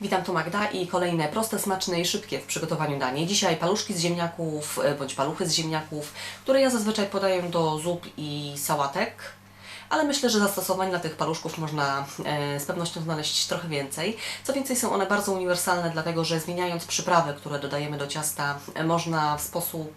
Witam, tu Magda i kolejne proste, smaczne i szybkie w przygotowaniu danie. Dzisiaj paluszki z ziemniaków e, bądź paluchy z ziemniaków, które ja zazwyczaj podaję do zup i sałatek. Ale myślę, że zastosowań dla tych paluszków można e, z pewnością znaleźć trochę więcej. Co więcej, są one bardzo uniwersalne, dlatego że zmieniając przyprawy, które dodajemy do ciasta, e, można w sposób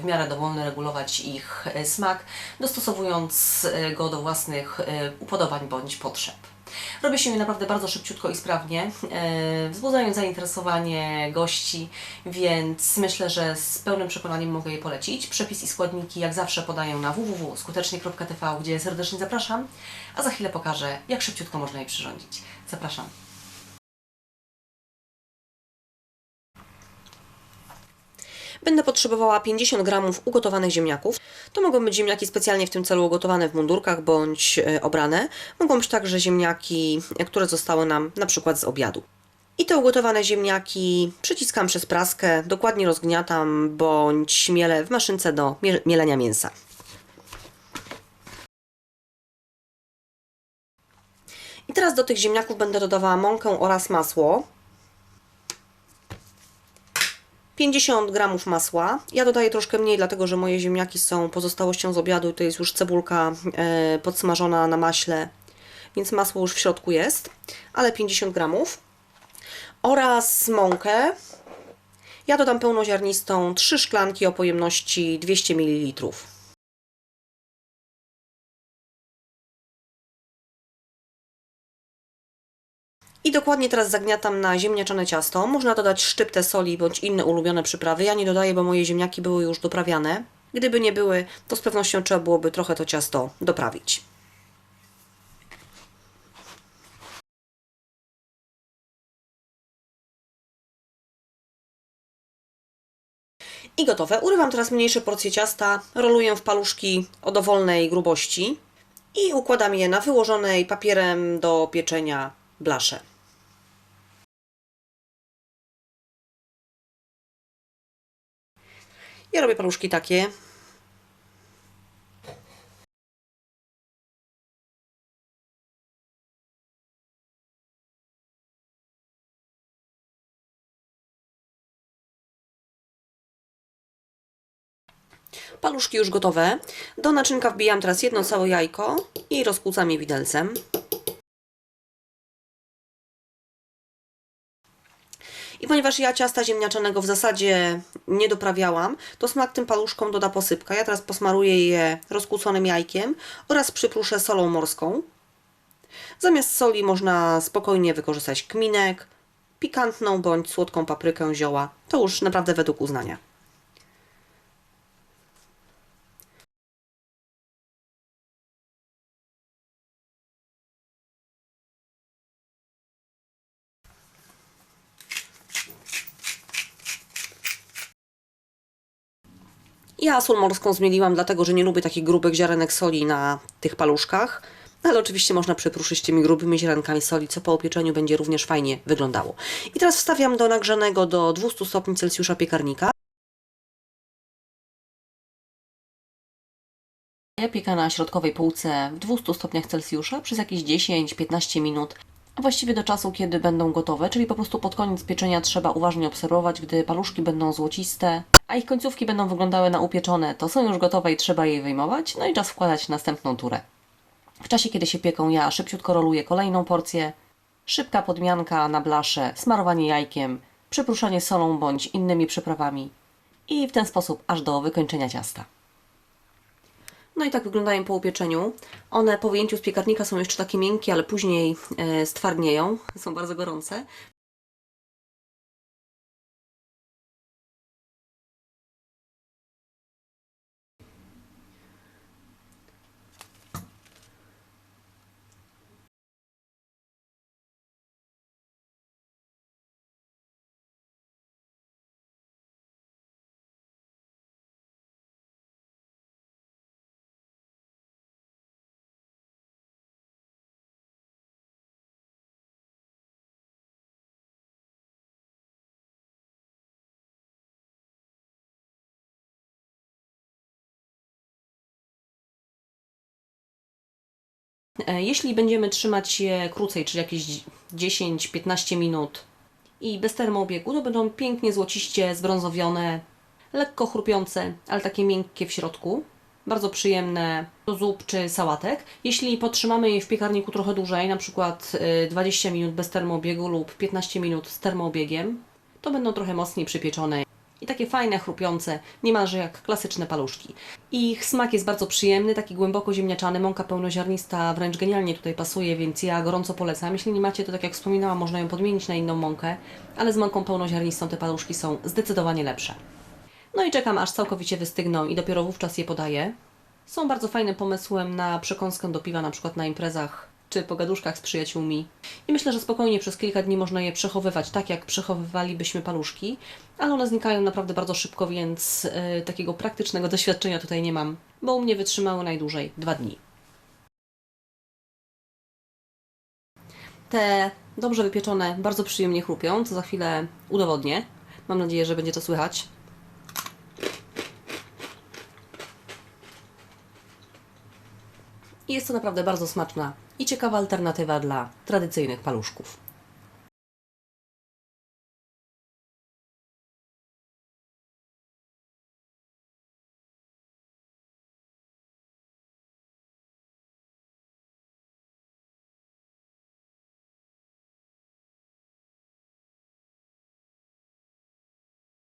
w miarę dowolny regulować ich smak, dostosowując go do własnych upodobań bądź potrzeb. Robi się je naprawdę bardzo szybciutko i sprawnie, e, wzbudzając zainteresowanie gości, więc myślę, że z pełnym przekonaniem mogę je polecić. Przepis i składniki jak zawsze podaję na www.skutecznie.tv, gdzie serdecznie zapraszam, a za chwilę pokażę, jak szybciutko można je przyrządzić. Zapraszam. Będę potrzebowała 50 gramów ugotowanych ziemniaków. To mogą być ziemniaki specjalnie w tym celu ugotowane w mundurkach bądź e, obrane. Mogą być także ziemniaki, e, które zostały nam na przykład z obiadu. I te ugotowane ziemniaki przyciskam przez praskę, dokładnie rozgniatam bądź mielę w maszynce do mie- mielenia mięsa. I teraz do tych ziemniaków będę dodawała mąkę oraz masło. 50 gramów masła. Ja dodaję troszkę mniej, dlatego że moje ziemniaki są pozostałością z obiadu to jest już cebulka e, podsmażona na maśle, więc masło już w środku jest, ale 50 gramów. Oraz mąkę. Ja dodam pełnoziarnistą 3 szklanki o pojemności 200 ml. I dokładnie teraz zagniatam na ziemniaczane ciasto. Można dodać szczyptę soli bądź inne ulubione przyprawy. Ja nie dodaję, bo moje ziemniaki były już doprawiane. Gdyby nie były, to z pewnością trzeba byłoby trochę to ciasto doprawić. I gotowe. Urywam teraz mniejsze porcje ciasta, roluję w paluszki o dowolnej grubości i układam je na wyłożonej papierem do pieczenia blasze. Ja robię paluszki takie. Paluszki już gotowe. Do naczynka wbijam teraz jedno całe jajko i rozkłócam je widelcem. I ponieważ ja ciasta ziemniaczanego w zasadzie nie doprawiałam, to smak tym paluszkom doda posypka. Ja teraz posmaruję je rozkłóconym jajkiem oraz przypruszę solą morską. Zamiast soli można spokojnie wykorzystać kminek, pikantną bądź słodką paprykę, zioła. To już naprawdę według uznania. Ja sól morską zmieliłam, dlatego że nie lubię takich grubych ziarenek soli na tych paluszkach. Ale oczywiście można przypruszyć tymi grubymi ziarenkami soli, co po upieczeniu będzie również fajnie wyglądało. I teraz wstawiam do nagrzanego do 200 stopni Celsjusza piekarnika. Ja piekę na środkowej półce w 200 stopniach Celsjusza przez jakieś 10-15 minut. Właściwie do czasu, kiedy będą gotowe, czyli po prostu pod koniec pieczenia trzeba uważnie obserwować, gdy paluszki będą złociste, a ich końcówki będą wyglądały na upieczone, to są już gotowe i trzeba je wyjmować, no i czas wkładać następną turę. W czasie, kiedy się pieką, ja szybciutko roluję kolejną porcję. Szybka podmianka na blaszę, smarowanie jajkiem, przypruszanie solą bądź innymi przyprawami i w ten sposób aż do wykończenia ciasta. No i tak wyglądają po upieczeniu. One po wyjęciu z piekarnika są jeszcze takie miękkie, ale później e, stwardnieją. Są bardzo gorące. Jeśli będziemy trzymać je krócej, czyli jakieś 10-15 minut i bez termoobiegu to będą pięknie złociście zbrązowione, lekko chrupiące, ale takie miękkie w środku. Bardzo przyjemne do zup czy sałatek. Jeśli potrzymamy je w piekarniku trochę dłużej, na przykład y, 20 minut bez termoobiegu lub 15 minut z termoobiegiem, to będą trochę mocniej przypieczone i takie fajne, chrupiące, niemalże jak klasyczne paluszki. Ich smak jest bardzo przyjemny, taki głęboko ziemniaczany, mąka pełnoziarnista wręcz genialnie tutaj pasuje, więc ja gorąco polecam. Jeśli nie macie, to tak jak wspominałam, można ją podmienić na inną mąkę, ale z mąką pełnoziarnistą te paluszki są zdecydowanie lepsze. No i czekam aż całkowicie wystygną i dopiero wówczas je podaję. Są bardzo fajnym pomysłem na przekąskę do piwa, na przykład na imprezach czy pogaduszkach z przyjaciółmi. I myślę, że spokojnie przez kilka dni można je przechowywać tak, jak przechowywalibyśmy paluszki, ale one znikają naprawdę bardzo szybko, więc y, takiego praktycznego doświadczenia tutaj nie mam, bo u mnie wytrzymały najdłużej dwa dni. Te dobrze wypieczone bardzo przyjemnie chrupią, co za chwilę udowodnię. Mam nadzieję, że będzie to słychać. I jest to naprawdę bardzo smaczna i ciekawa alternatywa dla tradycyjnych paluszków.